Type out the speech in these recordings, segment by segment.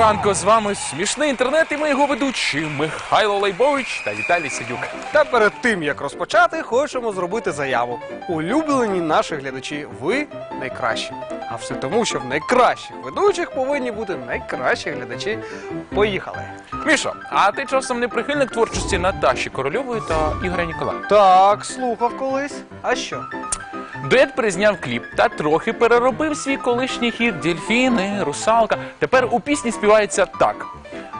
ранку. З вами смішний інтернет і ми його ведучі Михайло Лейбович та Віталій Сидюк. Та перед тим як розпочати, хочемо зробити заяву. Улюблені наші глядачі, ви найкращі. А все тому, що в найкращих ведучих повинні бути найкращі глядачі. Поїхали. Мішо, а ти часом не прихильник творчості Наташі Корольової та Ігоря Ніколаєва? Так, слухав колись. А що? Дует призняв кліп та трохи переробив свій колишній хіт Дельфіни, русалка. Тепер у пісні співається так.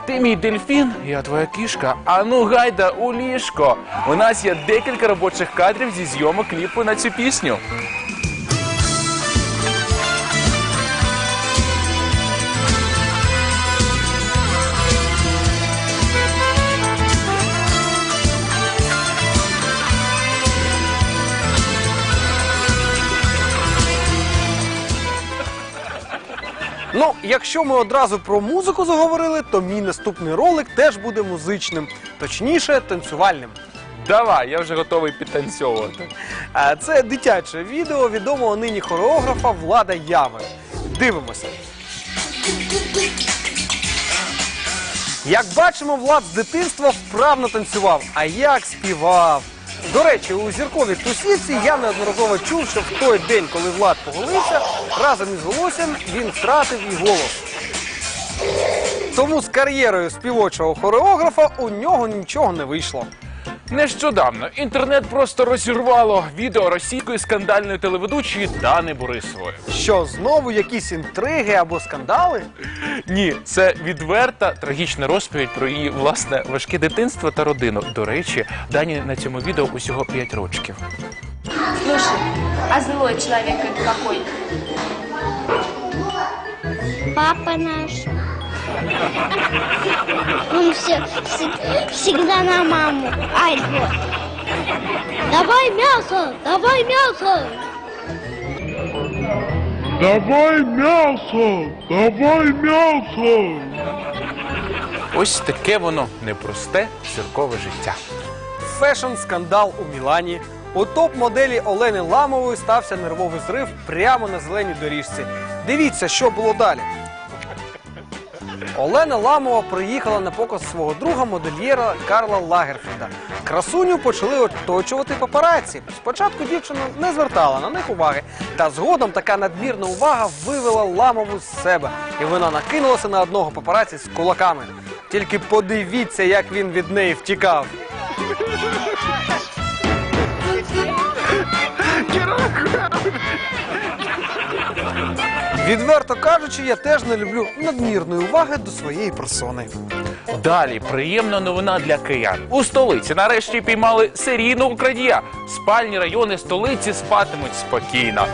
Ти мій дельфін, я твоя кішка. А ну гайда у ліжко. У нас є декілька робочих кадрів зі зйомок кліпу на цю пісню. Ну, якщо ми одразу про музику заговорили, то мій наступний ролик теж буде музичним, точніше, танцювальним. Давай, я вже готовий підтанцьовувати. А це дитяче відео відомого нині хореографа Влада Яви. Дивимося. Як бачимо, Влад з дитинства вправно танцював, а як співав. До речі, у зірковій тусівці я неодноразово чув, що в той день, коли Влад поголився, разом із волоссям він втратив і голос. Тому з кар'єрою співочого хореографа у нього нічого не вийшло. Нещодавно інтернет просто розірвало відео російської скандальної телеведучої Дани Борисової. Що знову якісь інтриги або скандали? Ні, це відверта трагічна розповідь про її власне важке дитинство та родину. До речі, Дані на цьому відео усього 5 років. Слушай, а злой это какой? Папа наш. Он все, все- всегда на маму. Ай, вот. Давай мясо, давай мясо. Давай мясо! Давай мясо! Ось таке воно непросте зіркове життя. Фешн-скандал у Мілані. У топ-моделі Олени Ламової стався нервовий зрив прямо на зеленій доріжці. Дивіться, що було далі. Олена Ламова приїхала на показ свого друга модельєра Карла Лагерфельда. Красуню почали оточувати папараці. Спочатку дівчина не звертала на них уваги, та згодом така надмірна увага вивела Ламову з себе, і вона накинулася на одного папараці з кулаками. Тільки подивіться, як він від неї втікав. Відверто кажучи, я теж не люблю надмірної уваги до своєї персони. Далі приємна новина для киян. У столиці нарешті піймали серійного крадія. Спальні райони столиці спатимуть спокійно.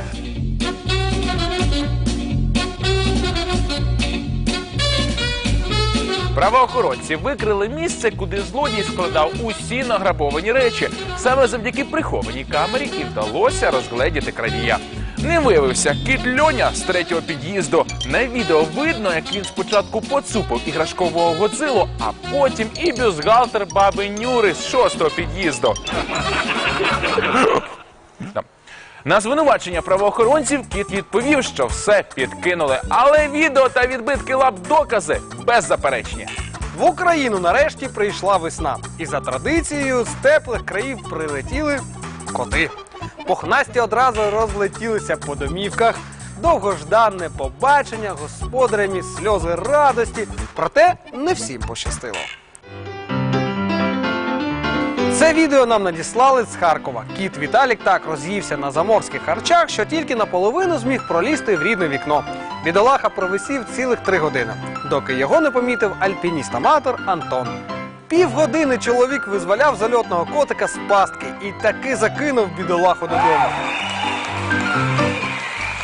Правоохоронці викрили місце, куди злодій складав усі награбовані речі. Саме завдяки прихованій камері і вдалося розгледіти крадія. Не виявився кіт Льоня з третього під'їзду. На відео видно, як він спочатку поцупив іграшкового Годзилу, а потім і бюстгальтер баби Нюри з шостого під'їзду. На звинувачення правоохоронців кіт відповів, що все підкинули, але відео та відбитки лап докази беззаперечні. В Україну нарешті прийшла весна. І за традицією з теплих країв прилетіли коти. Похнасті одразу розлетілися по домівках. Довгожданне побачення господарями сльози радості. Проте не всім пощастило. Це відео нам надіслали з Харкова. Кіт Віталік так роз'ївся на заморських харчах, що тільки наполовину зміг пролізти в рідне вікно. Бідолаха провисів цілих три години, доки його не помітив альпініст-аматор Антон. Півгодини чоловік визволяв зальотного котика з пастки і таки закинув бідолаху додому.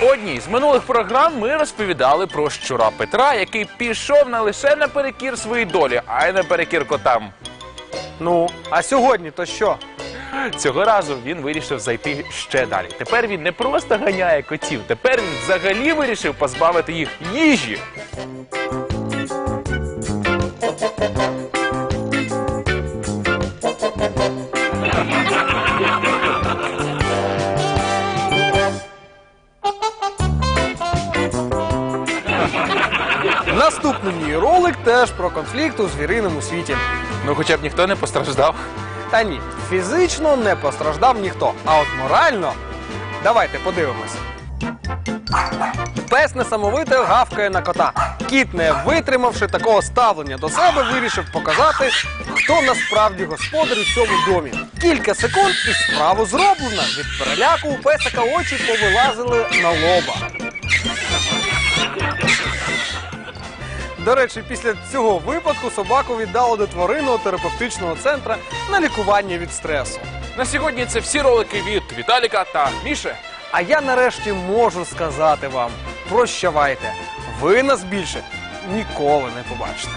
Одній з минулих програм ми розповідали про щура Петра, який пішов не лише наперекір своїй долі, а й наперекір котам. Ну, а сьогодні то що? Цього разу він вирішив зайти ще далі. Тепер він не просто ганяє котів, тепер він взагалі вирішив позбавити їх їжі. Наступний мій ролик теж про конфлікт у звіриному світі. Ну, хоча б ніхто не постраждав. Та ні, фізично не постраждав ніхто, а от морально. Давайте подивимось. Пес несамовито гавкає на кота. Кіт, не витримавши такого ставлення до себе, вирішив показати, хто насправді господар у цьому домі. Кілька секунд і справу зроблено. Від переляку у песика очі повилазили на лоба. До речі, після цього випадку собаку віддало до тваринного терапевтичного центру на лікування від стресу. На сьогодні це всі ролики від Віталіка та Міші. А я нарешті можу сказати вам: прощавайте, ви нас більше ніколи не побачите.